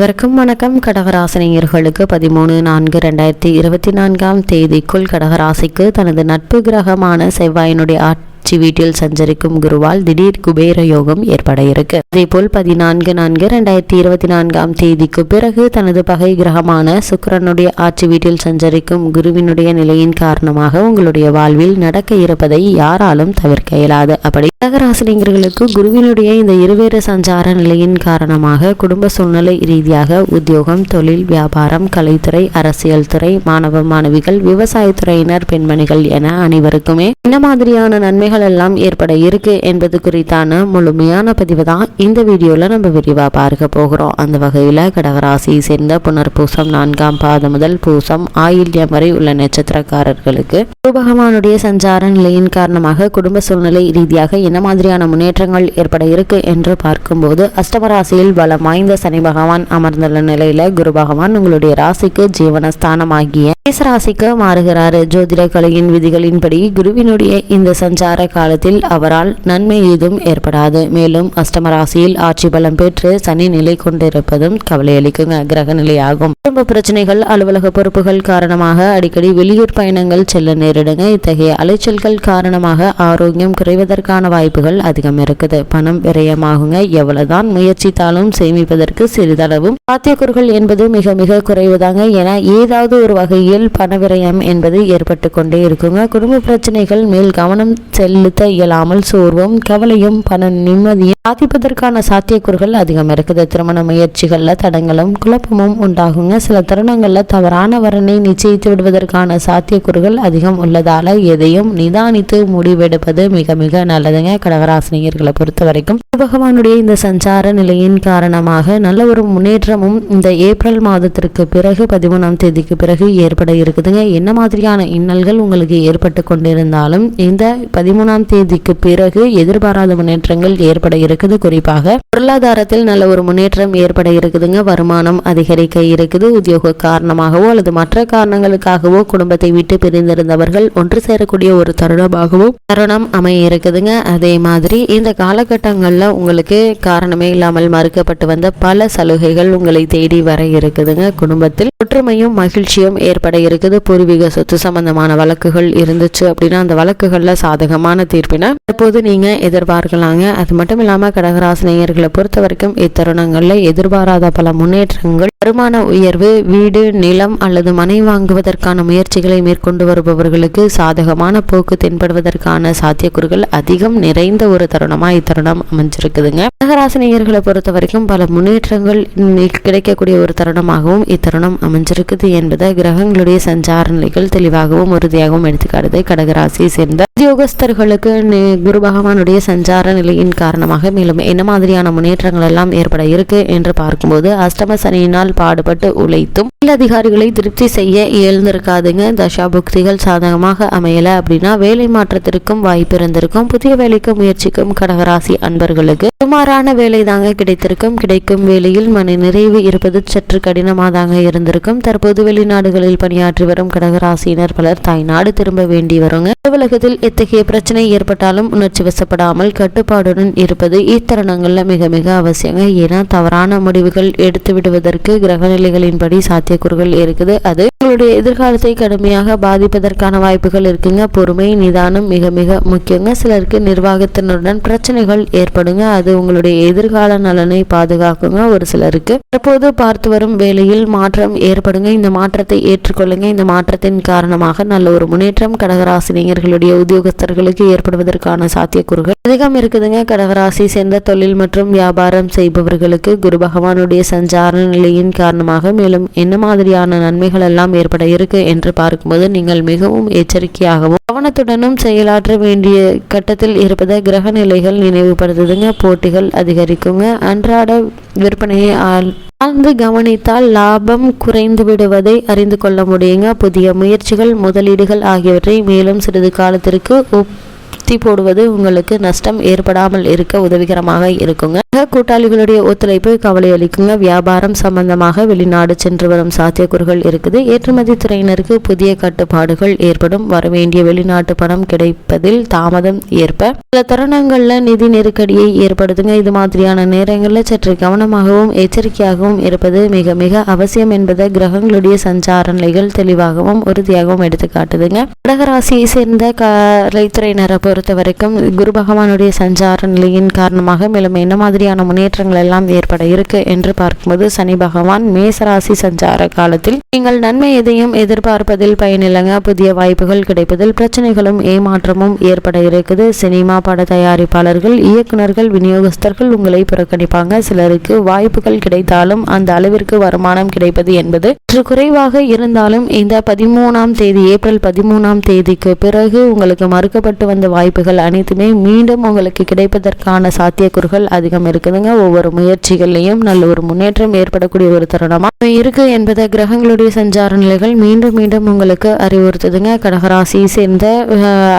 இவருக்கும் வணக்கம். கடகராசினியர்களுக்கு பதிமூணு நான்கு ரெண்டாயிரத்தி இருபத்தி நான்காம் தேதிக்குள் கடகராசிக்கு தனது நட்பு கிரகமான செவ்வாயினுடைய ஆட்சி வீட்டில் சஞ்சரிக்கும் குருவால் திடீர் குபேர யோகம் ஏற்பட இருக்கு. அதேபோல் பதினான்கு நான்கு ரெண்டாயிரத்தி இருபத்தி நான்காம் தேதிக்கு பிறகு தனது பகை கிரகமான சுக்கரனுடைய ஆட்சி வீட்டில் சஞ்சரிக்கும் குருவினுடைய நிலையின் காரணமாக உங்களுடைய வாழ்வில் நடக்க இருப்பதை யாராலும் தவிர்க்க இயலாது. அப்படி கடகராசினியர்களுக்கு குருவினுடைய இந்த இருவேறு சஞ்சார நிலையின் காரணமாக குடும்ப சூழ்நிலை ரீதியாக உத்தியோகம் தொழில் வியாபாரம் கலைத்துறை அரசியல் துறை மாணவ மாணவிகள் விவசாயத்துறையினர் பெண்மணிகள் என அனைவருக்குமே என்ன மாதிரியான நன்மைகள் எல்லாம் ஏற்பட இருக்கு என்பது குறித்தான முழுமையான பதிவு தான் இந்த வீடியோல நம்ம விரிவா பார்க்க போகிறோம். அந்த வகையில கடகராசியை சேர்ந்த புனர்பூசம் நான்காம் பாதம் முதல் பூசம் ஆயில்யம் வரை உள்ள நட்சத்திரக்காரர்களுக்கு பகவானுடைய சஞ்சார நிலையின் காரணமாக குடும்ப சூழ்நிலை ரீதியாக என்ன மாதிரியான முன்னேற்றங்கள் ஏற்பட இருக்கு என்று பார்க்கும்போது அஷ்டமராசியில் பலம் வாய்ந்த சனி பகவான் அமர்ந்துள்ள நிலையில குரு பகவான் உங்களுடைய ராசிக்கு ஜீவனஸ்தானமாகிய மேசராசிக்கு மாறுகிறாரு. ஜோதிட கலையின் விதிகளின்படி குருவினுடைய இந்த சஞ்சார காலத்தில் அவரால் நன்மை ஏதும் ஏற்படாது. மேலும் அஷ்டம ராசியில் ஆட்சி பலம் பெற்று சனி நிலை கொண்டிருப்பதும் கவலையளிக்குங்க கிரக நிலையாகும். குடும்ப பிரச்சனைகள் அலுவலக பொறுப்புகள் காரணமாக அடிக்கடி வெளியூர் பயணங்கள் செல்ல நேரிடுங்க. இத்தகைய அலைச்சல்கள் காரணமாக ஆரோக்கியம் குறைவதற்கான வாய்ப்புகள் அதிகம் இருக்குது. பணம் விரயமாகுங்க எவ்வளவுதான் முயற்சித்தாலும் சேமிப்பதற்கு சிறிதளவும். சாத்தியக்கூறுகள் என்பது மிக மிக குறைவுதாங்க. என ஏதாவது ஒரு வகையில் பண விரயம் என்பது ஏற்பட்டு கொண்டே இருக்குங்க. குடும்ப பிரச்சனைகள் மேல் கவனம் செலுத்த இயலாமல் சோர்வும் கவலையும் பண நிம்மதியும் பாதிப்பதற்கான சாத்தியக்கூறுகள் அதிகம் இருக்குது. திருமண முயற்சிகளில் தடங்களும் குழப்பமும் உண்டாகுங்க. சில தருணங்களில் தவறான வரனை நிச்சயித்து விடுவதற்கான சாத்தியக்கூறுகள் அதிகம் உள்ளதால எதையும் நிதானித்து முடிவெடுப்பது மிக மிக நல்லதுங்க. கடகராசினியர்களை பொறுத்த வரைக்கும் பகவானுடைய இந்த சஞ்சார நிலையின் காரணமாக நல்ல ஒரு முன்னேற்றமும் இந்த ஏப்ரல் மாதத்திற்கு பிறகு பதிமூணாம் தேதிக்கு பிறகு ஏற்பட இருக்குதுங்க. என்ன மாதிரியான இன்னல்கள் உங்களுக்கு ஏற்பட்டு கொண்டிருந்தாலும் இந்த பதிமூணு பதிமூணாம் தேதிக்கு பிறகு எதிர்பாராத முன்னேற்றங்கள் ஏற்பட இருக்குது. குறிப்பாக பொருளாதாரத்தில் நல்ல ஒரு முன்னேற்றம் ஏற்பட இருக்குதுங்க. வருமானம் அதிகரிக்க இருக்குது. உத்தியோக காரணமாகவோ அல்லது மற்ற காரணங்களுக்காகவோ குடும்பத்தை விட்டு பிரிந்திருந்தவர்கள் ஒன்று சேரக்கூடிய ஒரு தருணமாகவோ தருணம் அமைய இருக்குதுங்க. அதே மாதிரி இந்த காலகட்டங்களில் உங்களுக்கு காரணமே இல்லாமல் மறுக்கப்பட்டு வந்த பல சலுகைகள் உங்களை தேடி வர இருக்குதுங்க. குடும்பத்தில் ஒற்றுமையும் மகிழ்ச்சியும் ஏற்பட இருக்குது. பூர்வீக சொத்து சம்பந்தமான வழக்குகள் இருந்துச்சு அப்படின்னா அந்த வழக்குகளில் சாதகமான தீர்ப்பினை. தற்போது நீங்க எதிர்பார்க்கலாங்க. அது மட்டும் இல்லாம கடகராசினியர்களை பொறுத்த வரைக்கும் இத்தருணங்களில் எதிர்பாராத பல முன்னேற்றங்கள் வருமான உயர்வு வீடு நிலம் அல்லது மனை வாங்குவதற்கான முயற்சிகளை மேற்கொண்டு வருபவர்களுக்கு சாதகமான போக்கு தென்படுவதற்கான சாத்தியக்கூறுகள் அதிகம் நிறைந்த ஒரு தருணமா இத்தருணம் அமைஞ்சிருக்குதுங்க. கடகராசினியர்களை பொறுத்த வரைக்கும் பல முன்னேற்றங்கள் கிடைக்கக்கூடிய ஒரு தருணமாகவும் இத்தருணம் அமைஞ்சிருக்குது என்பதை கிரகங்களுடைய சஞ்சார நிலைகள் தெளிவாகவும் உறுதியாகவும் எடுத்துக்காட்டுது. கடகராசியை சேர்ந்த உத்தியோகஸ்தர்கள் அவர்களுக்கு குரு பகவானுடைய சஞ்சார நிலையின் காரணமாக மேலும் என்ன மாதிரியான முன்னேற்றங்கள் எல்லாம் ஏற்பட இருக்கு என்று பார்க்கும்போது அஷ்டம சனியினால் பாடுபட்டு உழைத்தும் அதிகாரிகளை திருப்தி செய்ய இயல்ந்திருக்காதுங்க தசா புக்திகள் சாதகமாக அமையல அப்படின்னா வேலை மாற்றத்திற்கும் வாய்ப்பு இருந்திருக்கும். புதிய வேலைக்கு முயற்சிக்கும் கடகராசி அன்பர்களுக்கு சுமாரான வேலை தாங்க கிடைத்திருக்கும். கிடைக்கும் வேலையில் மன நிறைவு இருப்பது சற்று கடினமாக தாங்க இருந்திருக்கும். தற்போது வெளிநாடுகளில் பணியாற்றி வரும் கடகராசியினர் பலர் தாய்நாடு திரும்ப வேண்டி வருங்க. அலுவலகத்தில் எத்தகைய பிரச்சனை ஏற்பட்டாலும் உணர்ச்சி வசப்படாமல் கட்டுப்பாடுடன் இருப்பது இத்தருணங்களில் மிக மிக அவசியங்க. ஏன்னா தவறான முடிவுகள் எடுத்து விடுவதற்கு கிரகநிலைகளின்படி சாத்தியக்கூறுகள் இருக்குது. அது உங்களுடைய எதிர்காலத்தை கடுமையாக பாதிப்பதற்கான வாய்ப்புகள் இருக்குங்க. பொறுமை நிதானம் மிக மிக முக்கியங்க. சிலருக்கு நிர்வாகத்தினருடன் பிரச்சனைகள் ஏற்படுங்க. அது உங்களுடைய எதிர்கால நலனை பாதுகாக்குங்க. ஒரு சிலருக்கு தற்போது பார்த்து வரும் வேலையில் மாற்றம் ஏற்படுங்க. இந்த மாற்றத்தை ஏற்றுக்கொள்ளுங்க. இந்த மாற்றத்தின் காரணமாக நல்ல ஒரு முன்னேற்றம். கடகராசினியர்களுடைய உத்தியோகஸ்தர்களுக்கு ஏற்படுவதற்கான சாத்தியக்கூறுகள் அதிகம் இருக்குதுங்க. கடகராசி சேர்ந்த தொழில் மற்றும் வியாபாரம் செய்பவர்களுக்கு குரு பகவானுடைய சஞ்சார நிலையின் காரணமாக மேலும் என்ன மாதிரியான நன்மைகள் எல்லாம் ஏற்பட இருக்கு என்று பார்க்கும்போது நீங்கள் மிகவும் எச்சரிக்கையாகவும் கவனத்துடனும் செயலாற்ற வேண்டிய கட்டத்தில் இருப்பதை கிரக நிலைகள் நினைவுபடுத்துதுங்க. போட்டிகள் அதிகரிக்குங்க. அன்றாட விற்பனையை ஆழ்ந்து கவனித்தால் லாபம் குறைந்து விடுவதை அறிந்து கொள்ள முடியுங்க. புதிய முயற்சிகள் முதலீடுகள் ஆகியவற்றை மேலும் சிறிது காலத்திற்கு ஒத்தி உத்தி போடுவது உங்களுக்கு நஷ்டம் ஏற்படாமல் இருக்க உதவிகரமாக இருக்குங்க. கூட்டாளிகளுடைய ஒத்துழைப்பு கவலை அளிக்குங்க. வியாபாரம் சம்பந்தமாக வெளிநாடு சென்று வரும் சாத்தியக்கூறுகள் இருக்குது. ஏற்றுமதி துறையினருக்கு புதிய கட்டுப்பாடுகள் ஏற்படும். வரவேண்டிய வெளிநாட்டு பணம் கிடைப்பதில் தாமதம் ஏற்ப. சில தருணங்கள்ல நிதி நெருக்கடியை ஏற்படுத்துங்க. இது மாதிரியான நேரங்களில் சற்று கவனமாகவும் எச்சரிக்கையாகவும் இருப்பது மிக மிக அவசியம் என்பதை கிரகங்களுடைய சஞ்சார நிலைகள் தெளிவாகவும் உறுதியாகவும் எடுத்து காட்டுதுங்க கடகராசியை சேர்ந்த கலைத்துறையினரை பொறுத்த பொறுத்த வரைக்கும் குரு பகவானுடைய சஞ்சார நிலையின் காரணமாக மேலும் என்ன மாதிரியான முன்னேற்றங்கள் எல்லாம் ஏற்பட இருக்கு என்று பார்க்கும்போது சனி பகவான் மேசராசி சஞ்சார காலத்தில் நீங்கள் நன்மை எதையும் எதிர்பார்ப்பதில் பயனில்லைங்க. புதிய வாய்ப்புகள் கிடைப்பதில் பிரச்சனைகளும் ஏமாற்றமும் ஏற்பட இருக்குது. சினிமா பட தயாரிப்பாளர்கள் இயக்குநர்கள் விநியோகஸ்தர்கள் உங்களை புறக்கணிப்பாங்க. சிலருக்கு வாய்ப்புகள் கிடைத்தாலும் அந்த அளவிற்கு வருமானம் கிடைப்பது என்பது சற்று குறைவாக இருந்தாலும் இந்த பதிமூணாம் தேதி ஏப்ரல் பதிமூணாம் தேதிக்கு பிறகு உங்களுக்கு மறுக்கப்பட்டு வந்த வாய்ப்பு வாய்ப்புகள் அனைத்துமே மீண்டும் உங்களுக்கு கிடைப்பதற்கான சாத்தியக்கூறுகள் அதிகம் இருக்குதுங்க. ஒவ்வொரு முயற்சிகள்லையும் நல்ல ஒரு முன்னேற்றம் ஏற்படக்கூடிய ஒரு தருணமாக இருக்கு என்பதை கிரகங்களுடைய சஞ்சார நிலைகள் மீண்டும் மீண்டும் உங்களுக்கு அறிவுறுத்துதுங்க. கடகராசியை சேர்ந்த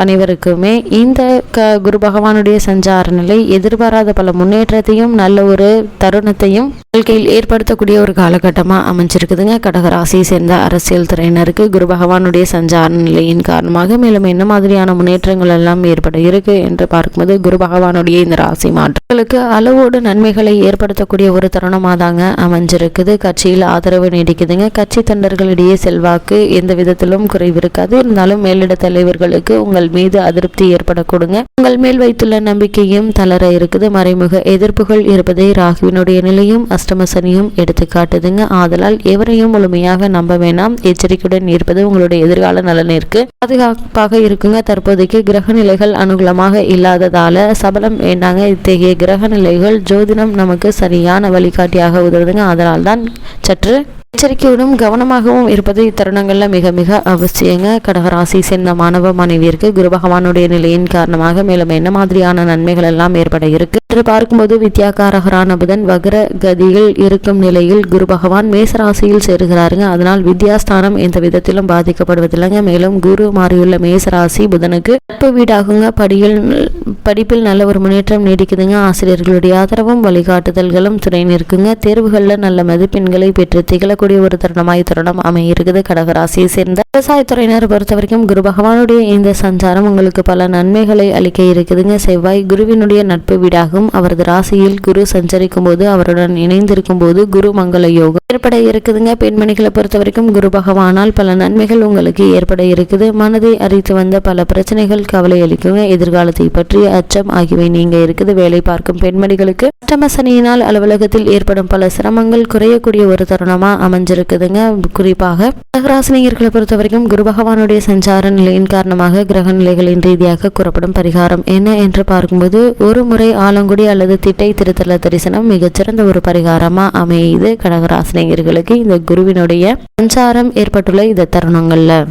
அனைவருக்குமே இந்த க குரு பகவானுடைய சஞ்சார நிலை எதிர்பாராத பல முன்னேற்றத்தையும் நல்ல ஒரு தருணத்தையும் வாழ்க்கையில் ஏற்படுத்தக்கூடிய ஒரு காலகட்டமா அமைஞ்சிருக்குதுங்க. கடகராசியை சேர்ந்த அரசியல் துறையினருக்கு குரு பகவானுடைய சஞ்சார நிலையின் காரணமாக மேலும் என்ன மாதிரியான முன்னேற்றங்கள் எல்லாம் ஏற்பட இருக்கு என்று பார்க்கும்போது குரு பகவானுடைய இந்த ராசி மாற்றங்களுக்கு அளவோடு நன்மைகளை ஏற்படுத்தக்கூடிய ஒரு தருணமாக தாங்க அமைஞ்சிருக்குது. கட்சியில் ஆதரவு நீடிக்குதுங்க. கட்சி தொண்டர்களிடையே செல்வாக்கு எந்த விதத்திலும் குறைவு இருக்காது. இருந்தாலும் மேலிட தலைவர்களுக்கு உங்கள் மீது அதிருப்தி ஏற்படக்கூடுங்க. உங்கள் மேல் வைத்துள்ள நம்பிக்கையும் தளர இருக்குது. மறைமுக எதிர்ப்புகள் இருப்பதை ராகுவினுடைய நிலையும் அஷ்டம சனியும் எடுத்து காட்டுதுங்க ஆதலால் எவரையும் முழுமையாக நம்ப வேண்டாம் எச்சரிக்கையுடன் இருப்பது உங்களுடைய எதிர்கால நலனிற்கு பாதுகாப்பாக இருக்குங்க. தற்போதைக்கு கிரக நிலைகள் அனுகூலமாக இல்லாததால சபலம் வேண்டாங்க. இத்தகைய கிரக நிலைகள் ஜோதிடம் நமக்கு சரியான வழிகாட்டியாக உதவுதுங்க. அதனால் தான் சற்று எச்சரிக்கையுடன் கவனமாகவும் இருப்பது இத்தருணங்களில் மிக மிக அவசியங்க. கடகராசி சேர்ந்த மாணவ மாணவியருக்கு குரு பகவானுடைய நிலையின் காரணமாக மேலும் என்ன மாதிரியான நன்மைகள் எல்லாம் ஏற்பட இருக்கு? என்று பார்க்கும்போது வித்யாகாரகரான புதன் வக்ர கதியில் இருக்கும் நிலையில் குரு பகவான் மேசராசியில் சேருகிறாருங்க. அதனால் வித்யாஸ்தானம் எந்த விதத்திலும் பாதிக்கப்படுவதில்லைங்க. மேலும் குரு மாறியுள்ள மேசராசி புதனுக்கு நட்பு வீடாகுங்க. படியில் படிப்பில் நல்ல ஒரு முன்னேற்றம் நீடிக்குதுங்க. ஆசிரியர்களுடைய ஆதரவும் வழிகாட்டுதல்களும் துணை நிற்குங்க. தேர்வுகளில் நல்ல மதிப்பெண்களை பெற்று திகழக்கூடிய ஒரு தருணமாய் தருணம் அமையிருக்குது. கடகராசியை சேர்ந்த விவசாயத்துறையினர் பொறுத்த வரைக்கும் குரு பகவானுடைய இந்த சஞ்சாரம் உங்களுக்கு பல நன்மைகளை அளிக்க இருக்குதுங்க. செவ்வாய் குருவினுடைய நட்பு வீடாகும். அவரது ராசியில் குரு சஞ்சரிக்கும் போது அவருடன் இணைந்திருக்கும் போது குரு மங்கள யோகம் ஏற்பட இருக்குதுங்க. பெண்மணிகளை பொறுத்த வரைக்கும் குரு பகவானால் பல நன்மைகள் உங்களுக்கு ஏற்பட இருக்குது. மனதை அறித்து வந்த பல பிரச்சனைகள் கவலை அளிக்குங்க. எதிர்காலத்தை பற்றிய அச்சம் ஆகியவை நீங்க இருக்குது. வேலை பார்க்கும் பெண்மணிகளுக்கு அஷ்டம சனியினால் அலுவலகத்தில் ஏற்படும் பல சிரமங்கள் குறையக்கூடிய ஒரு தருணமா அமைஞ்சிருக்குதுங்க. குறிப்பாக கடகராசினியர்களை பொறுத்த வரைக்கும் குரு பகவானுடைய சஞ்சார நிலையின் காரணமாக கிரக நிலைகளின் ரீதியாக கூறப்படும் பரிகாரம் என்ன என்று பார்க்கும்போது ஒரு முறை ஆலங்குடி அல்லது திட்டை திருத்தல தரிசனம் மிகச்சிறந்த ஒரு பரிகாரமா அமையுது. கடகராசினியர்களுக்கு இந்த குருவினுடைய சஞ்சாரம் ஏற்பட்டுள்ள இந்த தருணங்கள்ல.